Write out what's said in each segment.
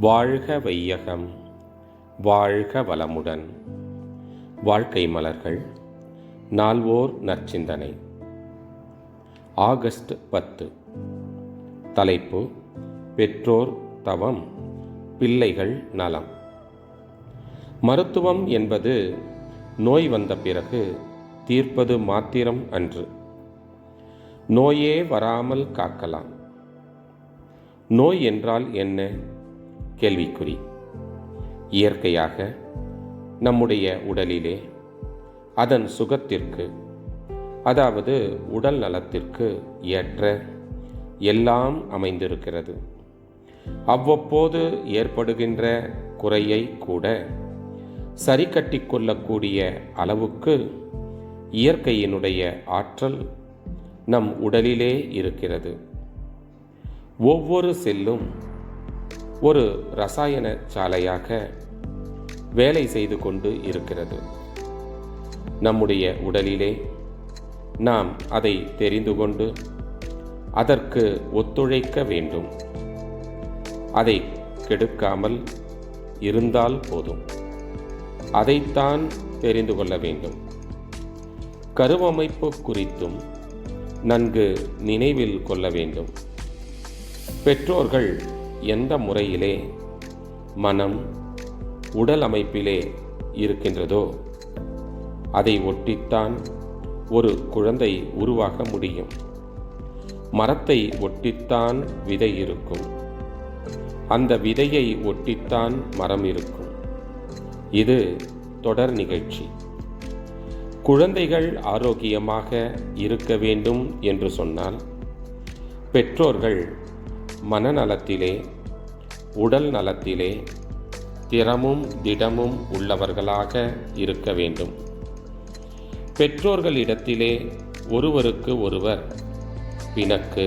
வாழ்க வையகம் வாழ்க வளமுடன். வாழ்க்கை மலர்கள் நால்வோர் நற்சிந்தனை. ஆகஸ்ட் பத்து. தலைப்பு பெற்றோர் தவம் பிள்ளைகள் நலம். மருத்துவம் என்பது நோய் வந்த பிறகு தீர்ப்பது மாத்திரம் அன்று. நோயே வராமல் காக்கலாம். நோய் என்றால் என்ன? கேள்விக்குறி. இயற்கையாக நம்முடைய உடலிலே அதன் சுகத்திற்கு அதாவது உடல் நலத்திற்கு ஏற்ற எல்லாம் அமைந்திருக்கிறது. அவ்வப்போது ஏற்படுகின்ற குறையை கூட சரி கட்டிக்கொள்ளக்கூடிய அளவுக்கு இயற்கையினுடைய ஆற்றல் நம் உடலிலே இருக்கிறது. ஒவ்வொரு செல்லும் ஒரு ரசாயன சாலையாக வேலை செய்து கொண்டு இருக்கிறது. நம்முடைய உடலிலே நாம் அதை தெரிந்து கொண்டு அதற்கு ஒத்துழைக்க வேண்டும். அதை கெடுக்காமல் இருந்தால் போதும். அதைத்தான் தெரிந்து கொள்ள வேண்டும். கருவமைப்பு குறித்தும் நன்கு நினைவில் கொள்ள வேண்டும். பெற்றோர்கள் எந்த முறையிலே மனம் உடல் அமைப்பிலே இருக்கின்றதோ அதை ஒட்டித்தான் ஒரு குழந்தை உருவாக முடியும். மரத்தை ஒட்டித்தான் விதை இருக்கும். அந்த விதையை ஒட்டித்தான் மரம் இருக்கும். இது தொடர் நிகழ்ச்சி. குழந்தைகள் ஆரோக்கியமாக இருக்க வேண்டும் என்று சொன்னால் பெற்றோர்கள் மனநலத்திலே உடல் நலத்திலே திறமும் திடமும் உள்ளவர்களாக இருக்க வேண்டும். பெற்றோர்களிடத்திலே ஒருவருக்கு ஒருவர் பிணக்கு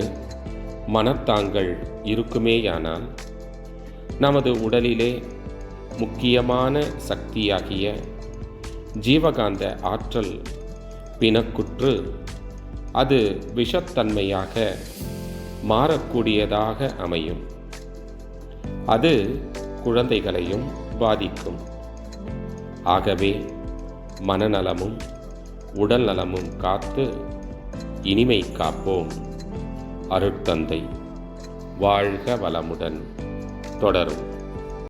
மனத்தாங்கள் இருக்குமேயானால் நமது உடலிலே முக்கியமான சக்தியாகிய ஜீவகாந்த ஆற்றல் பிணக்குற்று அது விஷத்தன்மையாக மாறக்கூடியதாக அமையும். அது குழந்தைகளையும் பாதிக்கும். ஆகவே மனநலமும் உடல் நலமும் காத்து இனிமை காப்போம். அருட்தந்தை வாழ்க வளமுடன் தொடரும்.